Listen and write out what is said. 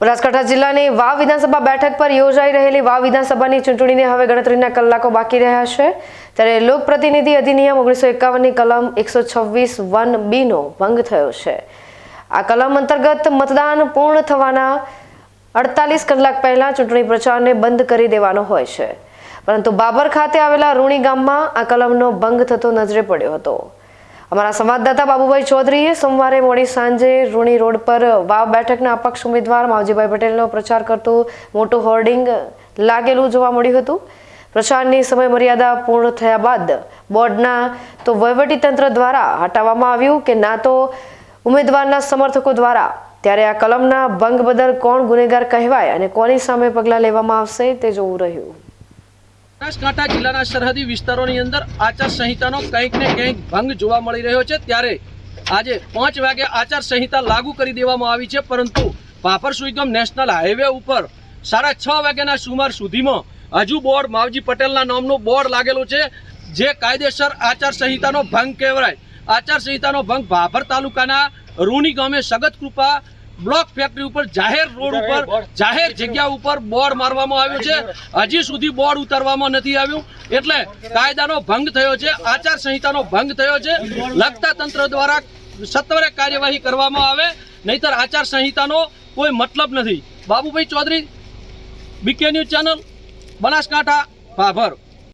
બનાસકાંઠા જિલ્લાની વાવ વિધાનસભા બેઠક પર યોજાઈ રહેલી વાવ વિધાનસભાની ચૂંટણીને હવે ગણતરીના કલાકો બાકી રહ્યા છે. ત્યારે લોકપ્રતિનિધિ અધિનિયમ ઓગણીસો એકાવનની કલમ એકસો છવ્વીસ વન બીનો ભંગ થયો છે. આ કલમ અંતર્ગત મતદાન પૂર્ણ થવાના અડતાલીસ કલાક પહેલા ચૂંટણી પ્રચારને બંધ કરી દેવાનો હોય છે. પરંતુ બાબર ખાતે આવેલા રૂણી ગામમાં આ કલમનો ભંગ થતો નજરે પડ્યો હતો. અમારા સંવાદદાતા બાબુભાઈ ચૌધરીએ સોમવારે મોડી સાંજે રૂણી રોડ પર વાવ બેઠકના અપક્ષ ઉમેદવાર માવજીભાઈ પટેલનો પ્રચાર કરતું મોટું હોર્ડિંગ લાગેલું જોવા મળ્યું હતું. પ્રચારની સમય મર્યાદા પૂર્ણ થયા બાદ બોર્ડના તો વહીવટીતંત્ર દ્વારા હટાવવામાં આવ્યું કે ના તો ઉમેદવારના સમર્થકો દ્વારા. ત્યારે આ કલમના ભંગ બદલ કોણ ગુનેગાર કહેવાય અને કોની સામે પગલાં લેવામાં આવશે તે જોવું રહ્યું. બનાસકાંઠા જિલ્લાના સરહદી વિસ્તારોની અંદર આચાર સંહિતાનો કંઈક ને કંઈક ભંગ જોવા મળી રહ્યો છે. ત્યારે આજે પાંચ વાગે આચાર સંહિતા લાગુ કરી દેવામાં આવી છે, પરંતુ પાપર સુઈગમ નેશનલ હાઈવે ઉપર સાડા છ વાગ્યાના સુમાર સુધીમાં હજુ બોર્ડ માવજી પટેલના નામનું બોર્ડ લાગેલું છે, જે કાયદેસર આચાર સંહિતાનો ભંગ કહેવાય. આચાર સંહિતાનો ભંગ ભાભર તાલુકાના રૂની ગામે સગત કૃપા બ્લોક ફેક્ટરી ઉપર જાહેર રોડ ઉપર જાહેર જગ્યા ઉપર બોર્ડ મારવામાં આવ્યું છે. હજી સુધી બોર્ડ ઉતારવામાં નથી આવ્યું. એટલે કાયદાનો ભંગ થયો છે આચાર સંહિતાનો ભંગ થયો છે. લગતા તંત્ર દ્વારા સત્વરે કાર્યવાહી કરવામાં આવે નહીતર આચાર સંહિતાનો કોઈ મતલબ નથી. Babubhai Chaudhary BK news channel Banaskantha Bhabhar.